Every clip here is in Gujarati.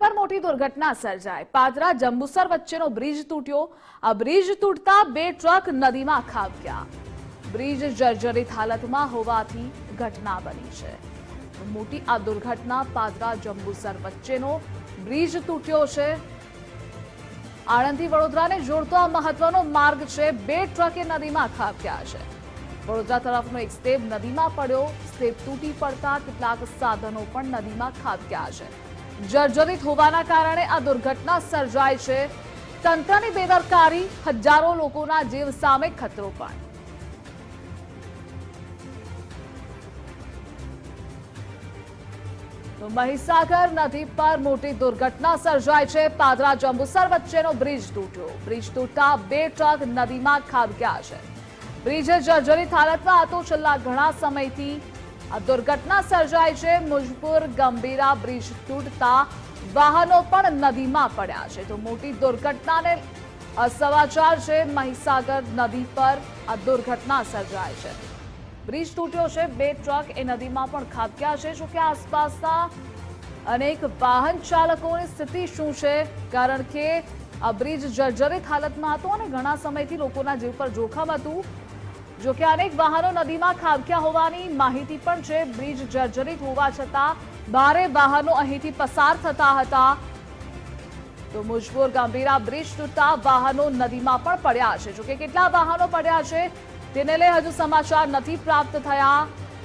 પર મોટી દુર્ઘટના સર્જાઈ. પાદરા જંબુસર વચ્ચેનો બ્રિજ તૂટ્યો. આ બ્રિજ તૂટતા બે ટ્રક નદીમાં ખાબક્યા. બ્રિજ જર્જરિત હાલતમાં હોવાથી ઘટના બની છે. મોટી આ દુર્ઘટના પાદરા જંબુસર વચ્ચેનો બ્રિજ તૂટ્યો છે. આણંદથી વડોદરાને જોડતો આ મહત્વનો માર્ગ છે, બે ટ્રકે નદીમાં ખાબક્યા છે. વડોદરા તરફનો એક સ્ટેપ નદીમાં પડ્યો. સ્ટેપ તૂટી પડતા કેટલાક સાધનો પણ નદીમાં ખાબક્યા છે. જર્જરિત હોવાના કારણે આ દુર્ઘટના સર્જાય છે. તંત્રની બેદરકારી, હજારો લોકોના જીવ સામે ખતરો પણ. તો મહીસાગર નદી પર મોટી દુર્ઘટના સર્જાય છે. પાદરા જંબુસર વચ્ચેનો બ્રિજ તૂટ્યો. બ્રિજ તૂટતા બે ટ્રક નદીમાં ખાબક્યા છે. બ્રિજ જર્જરિત હાલતમાં હતો. છેલ્લા ઘણા સમયથી આ દુર્ઘટના સર્જાય છે. મુજપુર ગંભીરા બ્રિજ તૂટતા વાહનો પણ નદીમાં પડ્યા છે. તો મોટી દુર્ઘટનાને સમાચાર છે. મહીસાગર નદી પર આ દુર્ઘટના સર્જાય છે. બ્રિજ તૂટ્યો છે. બે ટ્રક એ નદીમાં પણ ખાબક્યા છે. જોકે આસપાસના અનેક વાહન ચાલકોની સ્થિતિ શું છે? કારણ કે આ બ્રિજ જર્જરિત હાલતમાં હતો અને ઘણા સમયથી લોકોના જીવ પર જોખમ હતું. જો કે અનેક વાહનો નદીમાં ખાબક્યા હોવાની માહિતી પણ છે. બ્રિજ જર્જરિત હોવા છતાં ભારે વાહનો અહીંથી પસાર થતા હતા. તો મુજબોર ગંભીરા બ્રિજ તૂટતા વાહનો નદીમાં પણ પડ્યા છે. જોકે કેટલા વાહનો પડ્યા છે તેને લઈ હજુ સમાચાર નથી પ્રાપ્ત થયા.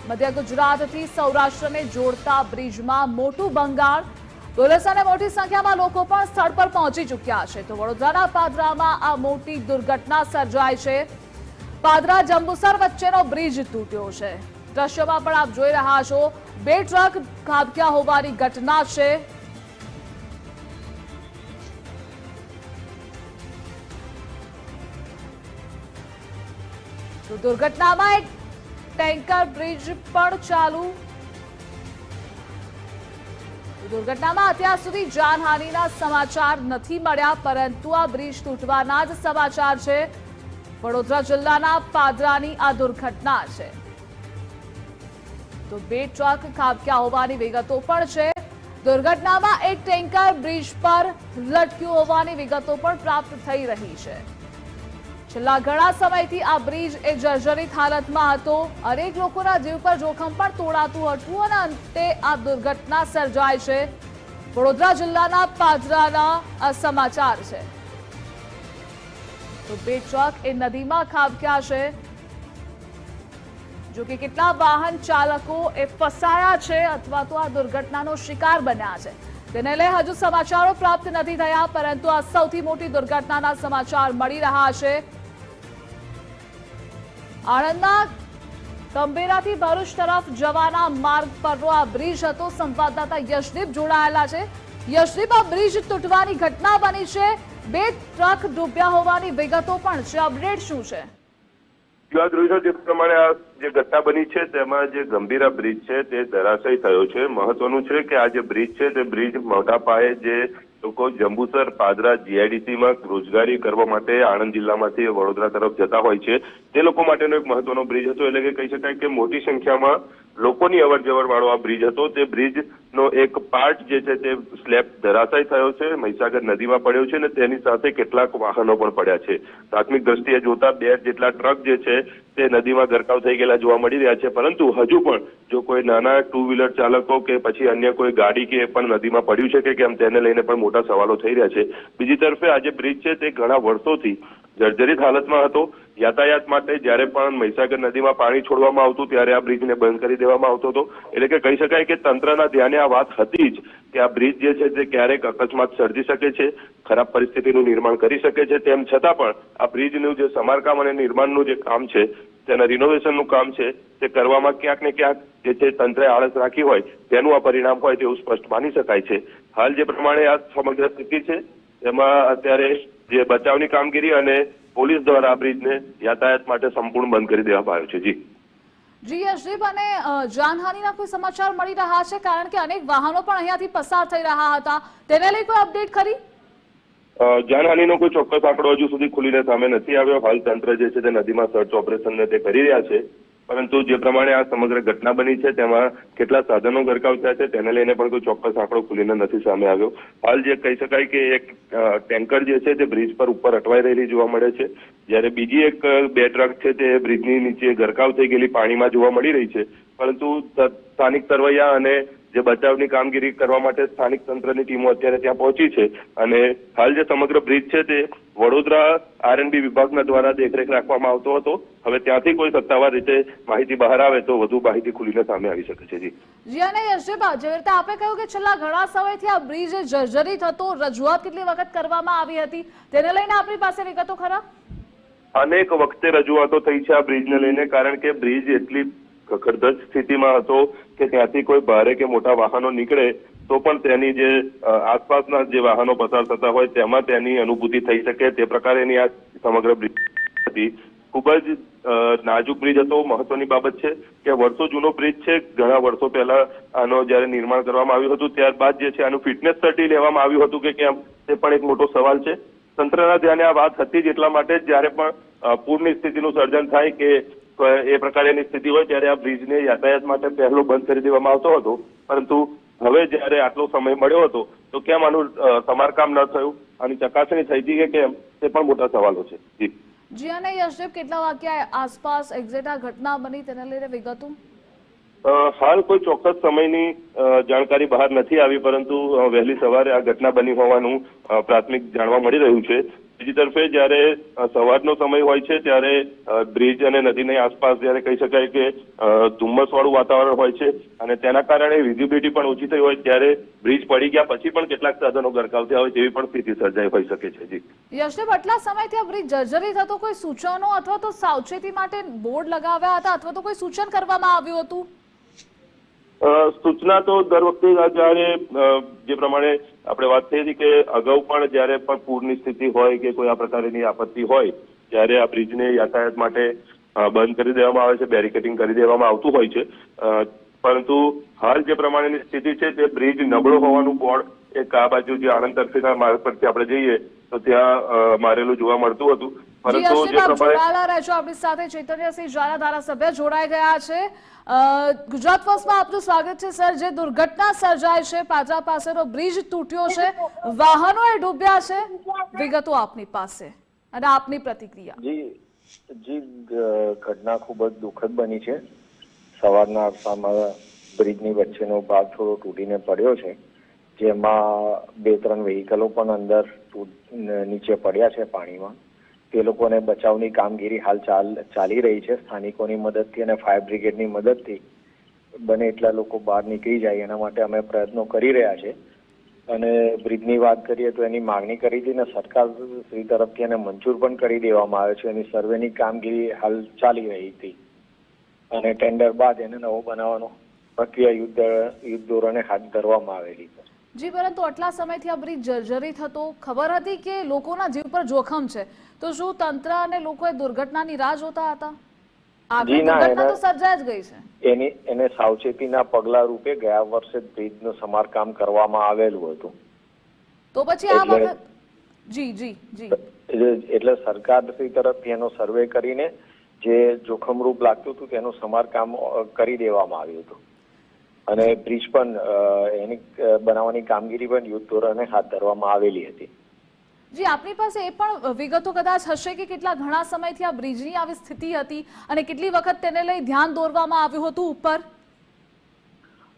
મધ્ય ગુજરાતથી સૌરાષ્ટ્રને જોડતા બ્રિજમાં મોટું બંગાળ. પોલીસ અને મોટી સંખ્યામાં લોકો પણ સ્થળ પર પહોંચી ચૂક્યા છે. તો વડોદરાના પાદરામાં આ મોટી દુર્ઘટના સર્જાય છે. પાદરા જંબુસર વચ્ચેનો બ્રિજ તૂટ્યો છે. દ્રશ્યમાં પણ આપ જોઈ રહ્યા છો, બે ટ્રક ખાબક્યા હોવાની ઘટના છે. તો દુર્ઘટનામાં એક ટેન્કર બ્રિજ પણ ચાલુ. દુર્ઘટનામાં અત્યાર સુધી જાનહાનિના સમાચાર નથી મળ્યા, પરંતુ આ બ્રિજ તૂટવાના જ સમાચાર છે. વડોદરા જિલ્લાના પાદરાની આ દુર્ઘટના છે. તો બે ટ્રક ખાબક્યા હોવાની વિગતો પણ છે. દુર્ઘટનામાં એક ટેન્કર બ્રિજ પર લટક્યું હોવાની વિગતો પણ પ્રાપ્ત થઈ રહી છે. છેલ્લા ઘણા સમયથી આ બ્રિજ એ જર્જરિત હાલતમાં હતો. અનેક લોકોના જીવ પર જોખમ પણ તોડાતું હતું અને અંતે આ દુર્ઘટના સર્જાય છે. વડોદરા જિલ્લાના પાદરાના આ સમાચાર છે. તો બે ટ્રક એ નદીમાં ખાબક્યા છે. જો કે કેટલા વાહન ચાલકો એ ફસાયા છે અથવા તો આ દુર્ઘટનાનો શિકાર બન્યા છે. તેને લઈ હજુ સમાચારો પ્રાપ્ત નથી થયા, પરંતુ આ સૌથી મોટી દુર્ઘટનાના સમાચાર મળી રહ્યા છે. આણંદના કંબેરાથી ભરૂચ તરફ જવાના માર્ગ પરનો આ બ્રિજ હતો. સંવાદદાતા યશદીપ જોડાયેલા છે. યશદીપ, આ બ્રિજ તૂટવાની ઘટના બની છે. બે ટ્રક ડૂબ્યા હોવાની વિગતો પણ છે. અપડેટ શું છે? યુવા દ્રોહીનો જે પ્રમાણે આ જે ઘટના બની છે, તેમાં જે ગંભીરા બ્રિજ છે, તે ધરાશય થયો છે. મહત્વનું છે કે આ જે બ્રિજ છે, તે બ્રિજ મોટા પાયે જે લોકો જંબુસર, પાદરા, જીઆઈડીસીમાં રોજગારી કરવા માટે આણંદ જિલ્લામાંથી વડોદરા તરફ જતા હોય છે. તે લોકો માટેનો એક મહત્વનો બ્રિજ હતો. એટલે કે કહી શકાય કે મોટી સંખ્યામાં લોકોની અવર જવર વાળો આ બ્રિજ હતો. તે બ્રિજ નો એક પાર્ટ જે છે તે સ્લેબ ધરાશાય થયો છે, મહીસાગર નદીમાં પડ્યો છે અને તેની સાથે કેટલાક વાહનો પણ પડ્યા છે. પ્રાથમિક દ્રષ્ટિએ જોતા બે જેટલા ટ્રક જે છે તે નદીમાં ગરકાવ થઈ ગયેલા જોવા મળી રહ્યા છે, પરંતુ હજુ પણ જો કોઈ નાના ટુ વ્હીલર ચાલકો કે પછી અન્ય કોઈ ગાડી કે પણ નદીમાં પડ્યું છે કે કેમ તેને લઈને પણ મોટા સવાલો થઈ રહ્યા છે. બીજી તરફે આ જે બ્રિજ છે તે ઘણા વર્ષોથી જર્જરિત હાલતમાં હતો. યાતાયાત માટે જ્યારે પણ મહીસાગર નદીમાં પાણી છોડવામાં આવતું, ત્યારે આ બ્રિજને બંધ કરી દેવામાં આવતો હતો. એટલે કે કહી શકાય કે તંત્રના ધ્યાને આ વાત હતી જ કે આ બ્રિજ જે છે તે ક્યારેક અકસ્માત સર્જી શકે છે, ખરાબ પરિસ્થિતિનું નિર્માણ કરી શકે છે. તેમ છતાં પણ આ બ્રિજનું જે સમારકામ અને નિર્માણનું જે કામ છે, તેના રિનોવેશનનું કામ છે, તે કરવામાં ક્યાંક ને ક્યાંક જે છે તંત્રે આળસ રાખી હોય, તેનું આ પરિણામ હોય તેવું સ્પષ્ટ માની શકાય છે. હાલ જે પ્રમાણે આ સમગ્ર સ્થિતિ છે, તેમાં અત્યારે જે બચાવની કામગીરી અને પોલીસ દ્વારા આ બ્રિજને યાતાયાત માટે સંપૂર્ણ બંધ કરી દેવામાં આવ્યો છે. જી. જી યશદીપ અને જાનહાનિના કોઈ સમાચાર મળી રહ્યા છે? કારણ કે અનેક વાહનો પણ અહીંયાથી પસાર થઈ રહ્યા હતા. તેને લઈ કોઈ અપડેટ ખરી? જાનહાનિનો કોઈ ચોક્કસ આંકડો હજુ સુધી ખુલીને સામે નથી આવ્યો. હાલ તંત્ર જે છે તે નદીમાં સર્ચ ઓપરેશન ને તે કરી રહ્યા છે. પરંતુ જે પ્રમાણે આ સમગ્ર ઘટના બની છે, તેમાં કેટલા સાધનો ગરકાવ થયા છે, તેને લઈને પણ કોઈ ચોક્કસ આંકડો ખુલીને નથી સામે આવ્યો. હાલ જે કહી શકાય કે એક ટેન્કર જે છે, તે બ્રિજ પર ઉપર અટવાઈ રહેલી જોવા મળે છે. જ્યારે બીજી એક બે ટ્રક છે, તે બ્રિજની નીચે ગરકાવ થઈ ગયેલી પાણીમાં જોવા મળી રહી છે. પરંતુ સ્થાનિક તરવૈયા અને જે બચાવની કામગીરી કરવા માટે સ્થાનિક તંત્રની ટીમો અત્યારે ત્યાં પહોંચી છે અને હાલ જે સમગ્ર બ્રિજ છે તે વડોદરા આરએનબી વિભાગના દ્વારા દેખરેખ રાખવામાં આવતો હતો. હવે ત્યાંથી કોઈ સત્તાવાર રીતે માહિતી બહાર આવે તો વધુ માહિતી ખુલીને સામે આવી શકે છે. જી. જી અને યશદીપ જેવી રીતે આપે કહ્યું કે છેલ્લા ઘણા સમયથી આ બ્રિજ જર્જરિત હતો રજૂઆત કેટલી વખત કરવામાં આવી હતી તેને લઈને આપણી પાસે વિગતો ખરા? અનેક વખતે રજૂઆતો થઈ છે આ બ્રિજને લઈને કારણ કે બ્રિજ એટલી ખખડધજ સ્થિતિમાં હતો કે ત્યાંથી કોઈ ભારે કે મોટા વાહનો નીકળે, તો પણ તેની જે આસપાસના જે વાહનો પસાર થતા હોય તેમાં તેની અનુભૂતિ થઈ શકે. તે પ્રકારેની આ સમગ્ર બ્રિજ હતી. ખૂબ જ નાજુક બ્રિજ હતો. મહત્વની બાબત છે કે વર્ષો જૂનો બ્રિજ છે. ઘણા વર્ષો પહેલા આનો જ્યારે નિર્માણ કરવામાં આવ્યું હતું, ત્યારબાદ જે છે આનું ફિટનેસ સર્ટી લેવામાં આવ્યું હતું કે કેમ, તે પણ એક મોટો સવાલ છે. તંત્રના ધ્યાને આ વાત હતી જ એટલા માટે જ્યારે પણ પૂરની સ્થિતિનું સર્જન થાય ક- એ પ્રકારની સ્થિતિ હોય ત્યારે આ બ્રિજને યાતાયાત માટે પહેલો બંધ કરી દેવામાં આવતો હતો. પરંતુ હવે જ્યારે આટલો સમય મળ્યો હતો તો કેમ આનું સમારકામ ન થયું? આની ચકાસણી થઈ હતી કે કેમ? તે પણ મોટા સવાલો છે. જી. જી અને યશદેવ કેટલા વાગ્યા આસપાસ એક્ઝેક્ટ આ ઘટના બની તેને લઈને વિગતો? હાલ કોઈ ચોક્કસ સમયની જાણકારી બહાર નથી આવી પરંતુ વહેલી સવારે આ ઘટના બની હોવાનું પ્રાથમિક જાણવા મળી રહ્યું છે. બીજી તરફે જ્યારે સવારનો સમય હોય છે ત્યારે બ્રિજ અને નદીની આસપાસ જ્યારે કહી શકાય કે ધુમ્મસવાળું વાતાવરણ હોય છે અને તેના કારણે વિઝિબિલિટી પણ ઓછી થઈ હોય ત્યારે બ્રિજ પડી ગયા પછી પણ કેટલાક સાધનો ગરકાવ થયા હોય તેવી પણ સ્થિતિ સર્જાઈ હોઈ શકે છે, જી. યશદીપ આટલા સમયથી આ બ્રિજ જર્જરી થતો કોઈ સૂચનો અથવા તો સાવચેતી માટે બોર્ડ લગાવ્યા હતા અથવા તો કોઈ સૂચન કરવામાં આવ્યું હતું? સૂચના તો દર વખતે જ્યારે જે પ્રમાણે આપણે વાત થઈ હતી કે અગાઉ પણ જ્યારે પણ પૂરની સ્થિતિ હોય કે કોઈ આ પ્રકારની આપત્તિ હોય, ત્યારે આ બ્રિજને યાતાયાત માટે બંધ કરી દેવામાં આવે છે બેરિકેટિંગ કરી દેવામાં આવતું હોય છે. પરંતુ હાલ જે પ્રમાણેની સ્થિતિ છે તે બ્રિજ નબળો હોવાનું બોર્ડ એક આ બાજુ જે આણંદ તરફીના માર્ગ પરથી આપણે જઈએ, તો ત્યાં મારેલું જોવા મળતું હતું. જી પરંતુ આપ જોડાયેલા રહેજો આપણી સાથે. ચૈતન્યસિંહ ઝાલા ધારાસભ્ય જોડાઈ ગયા છે. ગુજરાત ફર્સ્ટમાં આપનું સ્વાગત છે સર. જે દુર્ઘટના સર્જાય છે પાદરા પાસેનો બ્રિજ તૂટ્યો છે વાહનો એ ડૂબ્યા છે. વિગતો આપની પાસે અને આપની પ્રતિક્રિયા. જી જી ઘટના ખૂબ જ દુઃખદ બની છે. સવારના અરસામાં બ્રિજની વચ્ચેનો ભાગ થોડો તૂટીને પડ્યો છે. જેમાં બે ત્રણ વ્હીકલો પણ અંદર નીચે પડ્યા છે પાણીમાં. તે લોકોને બચાવની કામગીરી હાલ ચાલ, ચાલી રહી છે. સ્થાનિકોની મદદથી અને ફાયર બ્રિગેડની મદદથી બને એટલા લોકો બહાર નીકળી જાય, એના માટે અમે પ્રયત્નો કરી રહ્યા છે. અને બ્રિજની વાત કરીએ તો એની માંગણી કરી હતી અને સરકાર શ્રી તરફથી એને મંજૂર પણ કરી દેવામાં આવે છે. એની સર્વેની કામગીરી હાલ ચાલી રહી હતી. અને ટેન્ડર બાદ એને નવો બનાવવાનો પ્રક્રિયા યુદ્ધ યુદ્ધ ધોરણે હાથ ધરવામાં આવેલી છે. જી પરંતુ આટલા સમયથી આ બ્રિજ જર્જરિત હતો ખબર હતી કે લોકોના જીવ પર જોખમ છે. તો શું તંત્ર અને લોકોએ દુર્ઘટનાની રાહ જોતા હતા? જી ના, દુર્ઘટના તો સર્જાઈ જ ગઈ છે. એની એને સાવચેતીના પગલા રૂપે ગયા વર્ષે બ્રિજનું સમારકામ કરવામાં આવેલું હતું. તો પછી આ વખત જી જી જી. એટલે એટલે સરકાર તરફથી એનો સર્વે કરીને જે જોખમરૂપ લાગતું હતું તેનું સમારકામ કરી દેવામાં આવ્યું હતું. અને બ્રિજ પણ એની બનાવવાની કામગીરી પણ યુદ્ધ ધોરણે હાથ ધરવામાં આવેલી હતી. જી આપની પાસે એ પણ વિગતો કદાચ હશે કે કેટલા ઘણા સમયથી આ બ્રિજની આવી સ્થિતિ હતી અને કેટલી વખત તેને લઈ ધ્યાન દોરવામાં આવ્યું હતું ઉપર?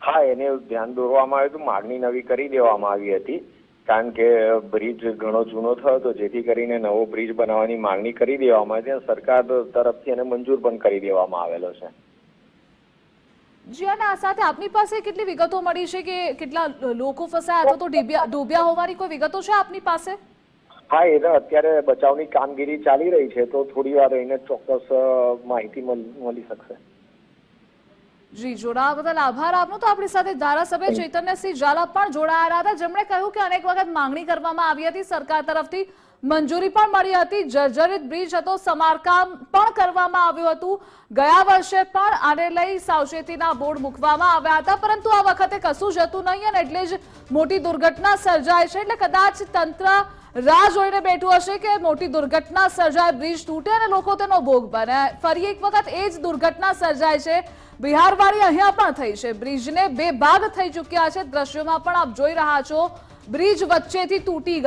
હા એને ધ્યાન દોરવામાં આવ્યું હતું માગણી નવી કરી દેવામાં આવી હતી કારણ કે બ્રિજ ઘણો જૂનો થયો હતો જેથી કરીને નવો બ્રિજ બનાવવાની માંગણી કરી દેવામાં આવી સરકાર તરફથી એને મંજૂર પણ કરી દેવામાં આવેલો છે. જી અને આ સાથે આપની પાસે કેટલી વિગતો મળી છે કે કેટલા લોકો ફસાયા અથવા તો ડૂબ્યા ડૂબ્યા હોવાની કોઈ વિગતો છે આપની પાસે? હા એ તો અત્યારે બચાવની કામગીરી ચાલી રહી છે તો થોડી વાર રહીને ચોક્કસ માહિતી મળ- શકશે. જી જોડાવા બદલ આભાર. આપનો તો આપણી સાથે ધારાસભ્ય ચૈતન્યસિંહ ઝાલા પણ જોડાયેલા હતા. જેમણે કહ્યું કે અનેક વખત માંગણી કરવામાં આવી હતી સરકાર તરફથી. મંજૂરી પણ મળી હતી. જર્જરિત બ્રિજ હતો. સમારકામ પણ કરવામાં આવ્યું હતું. ગયા વર્ષે પણ આને લઈ સાવચેતીના બોર્ડ મૂકવામાં આવ્યા હતા. પરંતુ આ વખતે કશું જ હતું નહીં અને એટલે જ મોટી દુર્ઘટના સર્જાય છે. એટલે કદાચ તંત્ર રાહ જોઈને બેઠું હશે કે મોટી દુર્ઘટના સર્જાય, બ્રિજ તૂટે અને લોકો તેનો ભોગ બને. ફરી એક વખત એ જ દુર્ઘટના સર્જાય છે. બિહારવાળી અહીંયા પણ થઈ છે. બ્રિજને બે ભાગ થઈ ચૂક્યા છે. દ્રશ્યોમાં પણ આપ જોઈ રહ્યા છો. બ્રિજ વચ્ચેથી તૂટી ગયા.